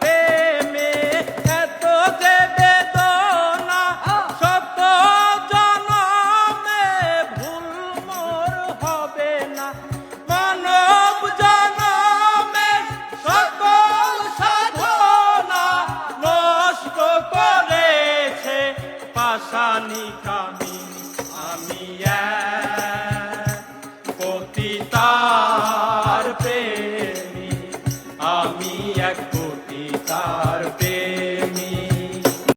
প্রেমে এত যে বেদনা শত জনমে ভুল মোর হবে না। মানব জনমে সকল সাধনা নষ্ট করেছে পাশানি কামি আমি প্রেমী আমি এক পতিতার প্রেমী।